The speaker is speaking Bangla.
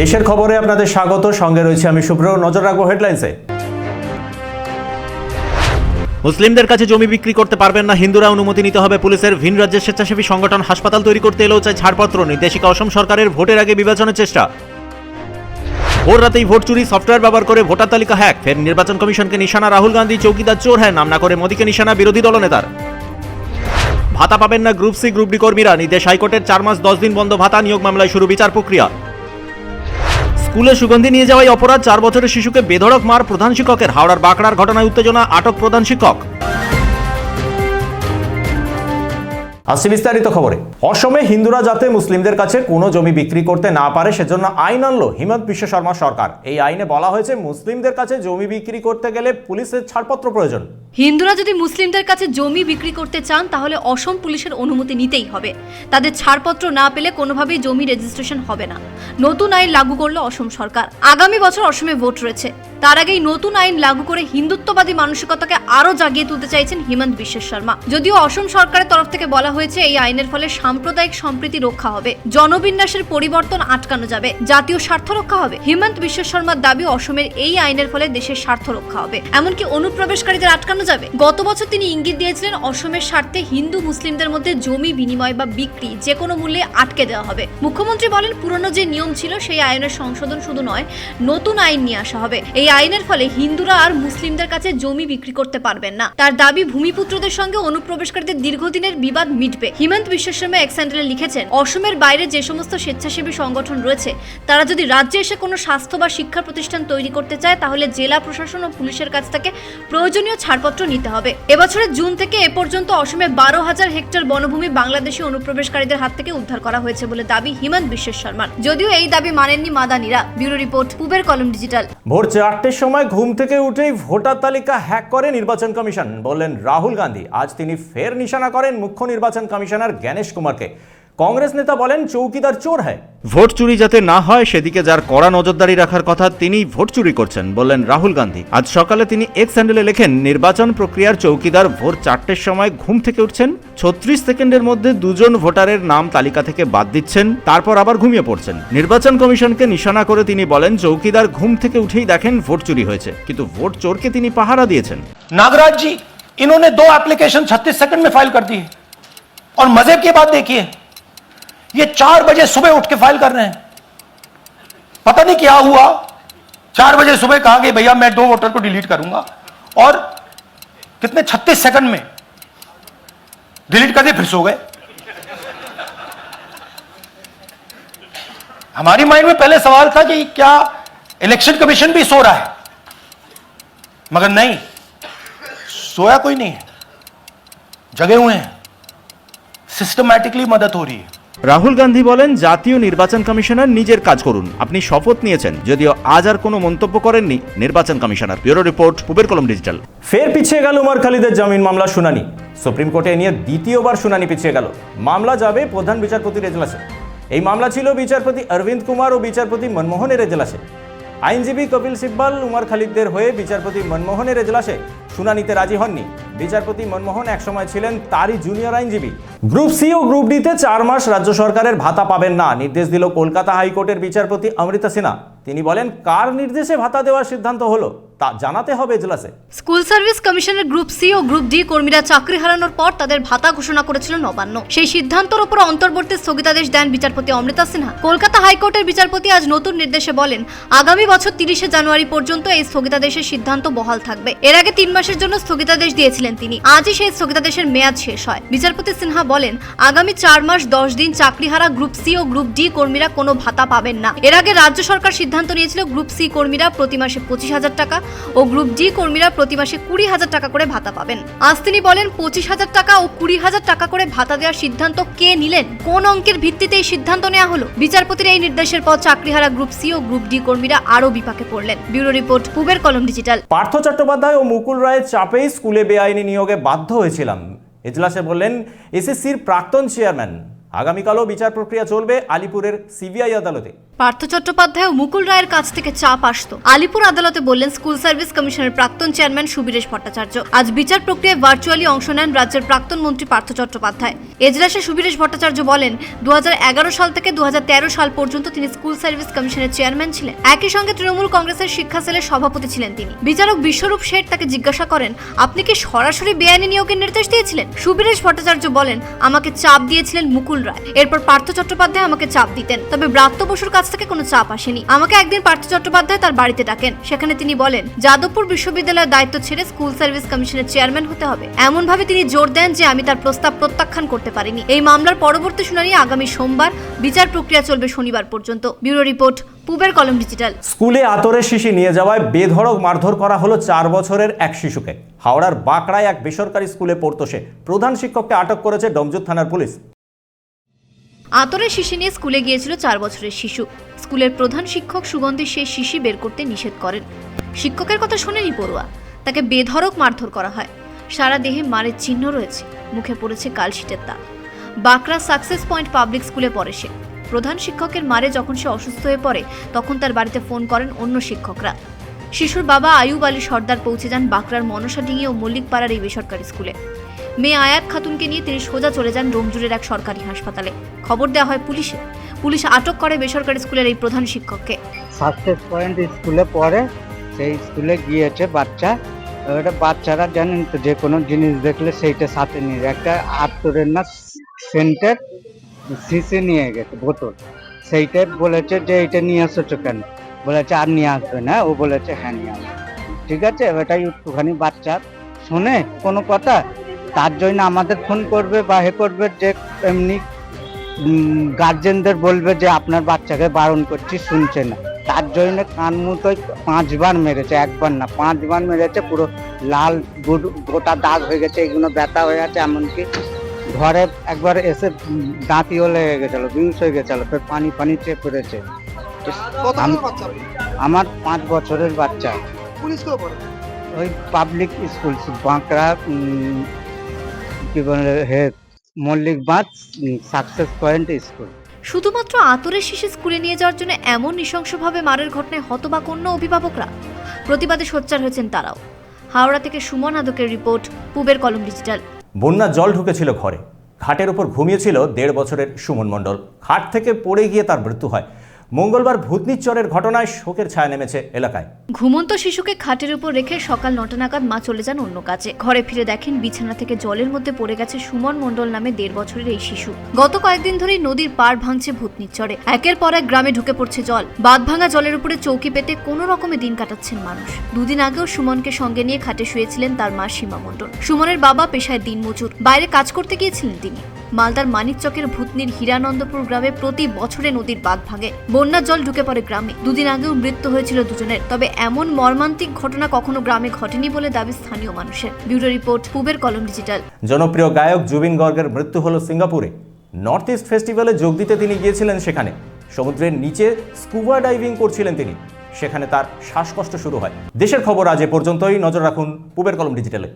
দেশের খবরে আপনাদের স্বাগত। সঙ্গে রয়েছে আমি শুভ্র। নজর রাখব হেডলাইন্সে। মুসলিমদের কাছে জমি বিক্রি করতে পারবেন না, হিন্দুরা অনুমতি নিতে হবে পুলিশের। ভিন রাজ্যের স্বেচ্ছাসেবী সংগঠন হাসপাতাল তৈরি করতে এলেও চায় ছাড়পত্র নির্দেশিকা অসম সরকারের ভোটের আগে বিবেচনের চেষ্টা। ভোর রাতেই ভোট চুরি, সফটওয়্যার ব্যবহার করে ভোটার তালিকা হ্যাক। ফের নির্বাচন কমিশনকে নিশানা, রাহুল গান্ধী, চৌকিদার চোর হ্যাঁ নাম না করে মোদীকে নিশানা, বিরোধী দলনেতার। ভাতা পাবেন না গ্রুপ সি, গ্রুপ ডি কর্মীরা। নির্দেশ হাইকোর্টের চার মাস, দশ দিন বন্ধ ভাতা, নিয়োগ মামলায় শুরু বিচার প্রক্রিয়া। স্কুলে সুগন্ধি নিয়ে যাওয়াই অপরাধ। চার বছরের শিশুকে বেধড়ক মার প্রধান শিক্ষকের। হাওড়ার বাঁকড়ার ঘটনায় উত্তেজনা আটক প্রধান শিক্ষক। বিস্তারিত খবরে। অসমে হিন্দুরা যাতে মুসলিমদের কাছে কোনো জমি বিক্রি করতে না পারে, সেজন্য আইন আনলো হিমন্ত বিশ্ব শর্মা সরকার। এই আইনে বলা হয়েছে, মুসলিমদের কাছে জমি বিক্রি করতে গেলে পুলিশের ছাড়পত্র প্রয়োজন। হিন্দুরা যদি মুসলিমদের কাছে জমি বিক্রি করতে চান, তাহলে অসম পুলিশের অনুমতি নিতেই হবে। তাদের ছাড়পত্র না পেলে কোনোভাবেই জমি রেজিস্ট্রেশন হবে না। নতুন আইন লাগু করল অসম সরকার। আগামী বছর অসমে ভোট রয়েছে। তার আগেই নতুন আইন লাগু করে হিন্দুত্ববাদী মানসিকতাকে আরও জাগিয়ে তুলতে চাইছেন হিমন্ত বিশ্ব শর্মা। যদিও অসম সরকারের তরফ থেকে বলা হয়েছে, এই আইনের ফলে সাম্প্রদায়িক সম্প্রীতি রক্ষা হবে। জনবিন্যাসের পরিবর্তন আটকানো যাবে। জাতীয় স্বার্থ রক্ষা হবে। হিমন্ত বিশ্ব শর্মার দাবি, অসমের এই আইনের ফলে দেশের স্বার্থ রক্ষা হবে। এমনকি অনুপ্রবেশকারীদের আটকানো যাবে। গত বছর তিনি ইঙ্গিত দিয়েছিলেন, অসমের স্বার্থে হিন্দু মুসলিমদের মধ্যে জমি বিনিময় বা বিক্রি যে কোনো মূল্যে আটকে দেওয়া হবে। মুখ্যমন্ত্রী বলেন, পুরনো যে নিয়ম ছিল, সেই আইনের সংশোধন শুধু নয়, নতুন আইন নিয়ে আসা হবে। এই আইনের ফলে হিন্দুরা আর মুসলিমদের কাছে জমি বিক্রি করতে পারবেন না। তার দাবি, ভূমিপুত্রদের সঙ্গে অনুপ্রবেশকারীদের দীর্ঘদিনের বিবাদ মিটবে। হিমন্ত বিশ্ব শর্মা এক স্যান্ডেলে লিখেছেন, অসমের বাইরে যে সমস্ত স্বেচ্ছাসেবী সংগঠন রয়েছে, তারা যদি রাজ্যে এসে কোনো স্বাস্থ্য বা শিক্ষা প্রতিষ্ঠান তৈরি করতে চায়, তাহলে জেলা প্রশাসন ও পুলিশের কাছ থেকে প্রয়োজনীয় ছাড়পত্র নিতে হবে। এবছরের জুন থেকে এ পর্যন্ত অসমে বারো হাজার হেক্টর বনভূমি বাংলাদেশি অনুপ্রবেশকারীদের হাত থেকে উদ্ধার করা হয়েছে বলে দাবি হিমন্ত বিশ্ব শর্মার। যদিও এই দাবি মানেননি মাদানিরা। ব্যুরো রিপোর্ট, পুবের কলম ডিজিটাল। ভোর চারটের সময় ঘুম থেকে উঠেই ভোটার তালিকা হ্যাক করে নির্বাচন কমিশন, বললেন রাহুল গান্ধী। আজ তিনি ফের নিশানা করেন মুখ্য নির্বাচন কমিশনার জ্ঞানেশ কুমারকে। কংগ্রেস নেতা বলেন চৌকিদার চোর হ্যায় ভোট চুরি যাতে না হয় সেদিকে যার কড়া নজরদারি রাখার কথা তিনি ভোট চুরি করছেন বললেন রাহুল গান্ধী আজ সকালে তিনি এক্স হ্যান্ডেলে লেখেন নির্বাচন প্রক্রিয়ার চৌকিদার ভোর চারটের সময় ঘুম থেকে উঠছেন ছত্রিশ সেকেন্ডের মধ্যে দুজন ভোটারের নাম তালিকা থেকে বাদ দিচ্ছেন তারপর আবার ঘুমিয়ে পড়ছেন নির্বাচন কমিশনকে নিশানা করে তিনি বলেন চৌকিদার ঘুম থেকে উঠেই দেখেন ভোট চুরি হয়েছে কিন্তু ভোট চোরকে তিনি পাহারা দিয়েছেন नागराज जी इन्होंने दो एप्लीकेशन 36 सेकंड में फाइल कर दी और मजे की बात देखिए ये चार बजे सुबह उठ के फ़ाइल कर रहे हैं। पता नहीं क्या हुआ? चार बजे सुबह कहा कि भैया, मैं दो वोटर को डिलीट करूँगा। और कितने 36 सेकंड में डिलीट कर दिए, फिर सो गए। हमारी माइंड में पहले सवाल था कि क्या इलेक्शन कमीशन भी सो रहा है? मगर नहीं, सोया कोई नहीं है। जगे हुए हैं। सिस्टमैटिकली मदद हो रही है। রাহুল গান্ধী বলেন, জাতীয় নির্বাচন কমিশনার নিজের কাজ করুন। আপনি শপথ নিয়েছেন, যদিও আজ আর কোনো মন্তব্য করেননি নির্বাচন কমিশনার। ব্যুরো রিপোর্ট পুবের কলম ডিজিটাল। ফের পিছিয়ে গেল উমার খালিদের জামিন মামলা শুনানি। সুপ্রিম কোর্টে নিয়ে দ্বিতীয়বার শুনানি পিছিয়ে গেল। মামলা যাবে প্রধান বিচারপতির এজলাসে। এই মামলা ছিল বিচারপতি অরবিন্দ কুমার ও বিচারপতি মনমোহনের এজলাসে। আইনজীবী কপিল সিব্বাল উমার খালিদদের হয়ে বিচারপতি মনমোহনের এজলাসে শুনানিতে রাজি হননি। বিচারপতি মনমোহন একসময় ছিলেন তারই জুনিয়র আইনজীবী। গ্রুপ সি ও গ্রুপ ডিতে চার মাস রাজ্য সরকারের ভাতা পাবেন না, নির্দেশ দিল কলকাতা হাইকোর্টের বিচারপতি অমৃতা সিনহা। তিনি বলেন, কার নির্দেশে ভাতা দেওয়ার সিদ্ধান্ত হলো? তা জানাতে হবে এজলাসে। স্কুল সার্ভিস কমিশনের গ্রুপ সি ও গ্রুপ ডি কর্মীরা চাকরি হারানোর পর তাদের ভাতা ঘোষণা করেছিল নবান্ন। সেই সিদ্ধান্তের উপর অন্তর্বর্তী স্থগিতাদেশ দেন বিচারপতি অমৃতা সিনহা। কলকাতা হাইকোর্টের বিচারপতি আজ নতুন নির্দেশে বলেন, আগামী বছর তিরিশে জানুয়ারি পর্যন্ত এই স্থগিতাদেশের সিদ্ধান্ত বহাল থাকবে। এর আগে তিন মাসের জন্য স্থগিতাদেশ দিয়েছিলেন তিনি। আজই সেই স্থগিতাদেশের মেয়াদ শেষ হয়। বিচারপতি সিনহা বলেন, আগামী চার মাস দশ দিন চাকরিহারা গ্রুপ সি ও গ্রুপ ডি কর্মীরা কোনো ভাতা পাবেন না। এর আগে রাজ্য সরকার সিদ্ধান্ত নিয়েছিল, গ্রুপ সি কর্মীরা প্রতি মাসে পঁচিশ হাজার টাকা ও গ্রুপ ডি কর্মীরা প্রতি মাসে কুড়ি হাজার টাকা করে ভাতা পাবেন। আজ তিনি বলেন, পঁচিশ হাজার টাকা ও কুড়ি হাজার টাকা করে ভাতা দেওয়ার সিদ্ধান্ত কে নিলেন? কোন অঙ্কের ভিত্তিতে এই সিদ্ধান্ত নেওয়া হলো? বিচারপতির এই নির্দেশের পর চাকরিহারা গ্রুপ সি ও গ্রুপ ডি কর্মীরা আরও বিপাকে পড়লেন। ব্যুরো রিপোর্ট, পুবের কলম ডিজিটাল। পার্থ চট্টোপাধ্যায় ও মুকুল রায়ের চাপেই স্কুলে বেআইনি নিয়োগে বাধ্য হয়েছিলাম। এজলাসে বললেন, এসএসসির প্রাক্তন চেয়ারম্যান আগামীকালও বিচার প্রক্রিয়া চলবে আলিপুরের সিবিআই আদালতে। পার্থ চট্টোপাধ্যায় মুকুল রায়ের কাছ থেকে চাপ আসতো। আলিপুর আদালতে বললেন, স্কুল সার্ভিস কমিশনের প্রাক্তন চেয়ারম্যান সুবীরেশ ভট্টাচার্য। আজ বিচার প্রক্রিয়ায় ভার্চুয়ালি অংশ নেন রাজ্যের প্রাক্তন মন্ত্রী পার্থ চট্টোপাধ্যায়। এজলাসে সুবীরেশ ভট্টাচার্য বলেন দু সাল থেকে দু সাল পর্যন্ত তিনি স্কুল সার্ভিস কমিশনের চেয়ারম্যান ছিলেন। একই সঙ্গে তৃণমূল কংগ্রেসের শিক্ষা সেলের সভাপতি ছিলেন তিনি। বিচারক বিশ্বরূপ শেঠ তাকে জিজ্ঞাসা করেন, আপনি কি সরাসরি বেআইনি নিয়োগের নির্দেশ দিয়েছিলেন? সুবীরেশ ভট্টাচার্য বলেন, আমাকে চাপ দিয়েছিলেন মুকুল রায়। এরপর পার্থ চট্টোপাধ্যায় আমাকে চাপ দিতেন, তবে ব্রাত্য বসুর কাছ থেকে কোনো চাপ আসেনি। আমাকে একদিন পার্থ চট্টোপাধ্যায় তার বাড়িতে ডাকেন। সেখানে তিনি বলেন, যাদবপুর বিশ্ববিদ্যালয়ের দায়িত্ব ছেড়ে স্কুল সার্ভিস কমিশনের চেয়ারম্যান হতে হবে। এমন ভাবে তিনি জোর দেন যে আমি তার প্রস্তাব প্রত্যাখ্যান করতে পারিনি। এই মামলার পরবর্তী শুনানি আগামী সোমবার, বিচার প্রক্রিয়া চলবে শনিবার পর্যন্ত। ব্যুরো রিপোর্ট, পুবের কলম ডিজিটাল। স্কুলে আতরের শিশি নিয়ে যাওয়ায় বেধড়ক মারধর করা হলো চার বছরের এক শিশুকে। হাওড়ার বাঁকড়ায় এক বেসরকারি স্কুলে পড়তো সে। প্রধান শিক্ষককে আটক করেছে ডমজুর থানার পুলিশ। আতরের শিশি নিয়ে স্কুলে গিয়েছিল চার বছরের শিশু। স্কুলের প্রধান শিক্ষক সুগন্ধি সেই শিশি বের করতে নিষেধ করেন। শিক্ষকের কথা শোনেনি পড়ুয়া। তাকে বেধড়ক মারধর করা হয়। সারা দেহে মারের চিহ্ন রয়েছে। মুখে পড়েছে কালশিটের দাগ। বাঁকড়া সাকসেস পয়েন্ট পাবলিক স্কুলে পড়ে সে। প্রধান শিক্ষকের মারে যখন সে অসুস্থ হয়ে পড়ে, তখন তার বাড়িতে ফোন করেন অন্য শিক্ষকরা। শিশুর বাবা আয়ুব আলী সর্দার পৌঁছে যান বাঁকড়ার মনসাডিঙ্গি ও মল্লিকপাড়ার এই বেসরকারি স্কুলে। মেয়ে আয়াত খাতুনকে নিয়ে তিনি সোজা চলে যান রংজুরের এক সরকারি হাসপাতালে। খবর দেওয়া হয় পুলিশে। পুলিশ আটক করে বেসরকারি স্কুলের এই প্রধান শিক্ষককে। সাকসেস পয়েন্ট স্কুলে পড়ে, সেই স্কুলে গিয়েছে বাচ্চা। এবারে বাচ্চারা জানেন তো, যে কোনো জিনিস দেখলে সেইটা সাথে নিয়ে। একটা আত্তরের না, সেন্টের শিশি নিয়ে গেছে, বোতল। সেইটাই বলেছে যে এইটা নিয়ে আসছো কেন? বলেছে আর নিয়ে আসবে না, ও বলেছে হ্যাঁ নিয়ে আসবে। ঠিক আছে এটাই একটুখানি বাচ্চা শোনে, কোনো কথা? তার জন্য আমাদের ফোন করবে বা হে করবে যে এমনি গার্জেনদের বলবে যে আপনার বাচ্চাকে বারণ করছি শুনছে না। তার জন্য কান মুতোয় পাঁচবার মেরেছে একবার না পাঁচবার মেরেছে পুরো লাল গোটা দাগ হয়ে গেছে এগুলো ব্যথা হয়ে গেছে এমনকি ঘরে একবার এসে দাঁতিও লেগে গেছিল বিষ হয়ে গেছিল ফের পানি পানি চেপে পড়েছে? আমার পাঁচ বছরের বাচ্চা। ওই পাবলিক স্কুল বাঁকড়া কি মল্লিক বাঁধ সাকসেস পয়েন্ট স্কুল শুধুমাত্র আতরের শিশু স্কুলে নিয়ে যাওয়ার জন্য এমন নৃশংসভাবে মারের ঘটনায় হতবাক অন্য অভিভাবকরা। প্রতিবাদে সোচ্চার হয়েছেন তারাও। হাওড়া থেকে সুমন আদকের রিপোর্ট পুবের কলম ডিজিটাল। বন্যার জল ঢুকেছিল ঘরে। খাটের উপর ঘুমিয়েছিল দেড় বছরের সুমন মণ্ডল। খাট থেকে পড়ে গিয়ে তার মৃত্যু হয়। মঙ্গলবার ভূতনির চরের ঘটনায় শোকের ছায়া নেমেছে এলাকায়। ঘুমন্ত শিশুকে খাটের উপর রেখে সকাল নটা নাগাদ মা চলে যান অন্য কাজে। ঘরে ফিরে দেখেন বিছানা থেকে জলের মধ্যে পড়ে গেছে সুমন মণ্ডল নামে দেড় বছরের এই শিশু। গত কয়েকদিন ধরেই নদীর পাড় ভাঙছে ভূতনির চরে একের পর এক গ্রামে ঢুকে পড়ছে জল। বাঁধ ভাঙা জলের উপরে চৌকি পেতে কোনো রকমে দিন কাটাচ্ছেন মানুষ। দুদিন আগেও সুমনকে সঙ্গে নিয়ে খাটে শুয়েছিলেন তার মা সীমা মণ্ডল। সুমনের বাবা পেশায় দিন দিনমজুর বাইরে কাজ করতে গিয়েছিলেন তিনি। মালদার মানিকচকের ভূতনির হীরানন্দপুর গ্রামে প্রতি বছরে নদীর বাঁধ ভাঙে। বন্যার জল ঢুকে পড়ে গ্রামে। দুদিন আগেও মৃত্যু হয়েছিল দুজনের। তবে এমন মর্মান্তিক ঘটনা কখনো গ্রামে ঘটেনি বলে দাবি স্থানীয় মানুষের। ব্যুরো রিপোর্ট, পুবের কলম ডিজিটাল। জনপ্রিয় গায়ক জুবিন গর্গের মৃত্যু হলো সিঙ্গাপুরে। নর্থ ইস্ট ফেস্টিভ্যালে যোগ দিতে তিনি গিয়েছিলেন সেখানে। সমুদ্রের নিচে স্কুবা ডাইভিং করছিলেন তিনি। সেখানে তার শ্বাসকষ্ট শুরু হয়। দেশের খবর আজ এ পর্যন্তই। নজর রাখুন পুবের কলম ডিজিটালে।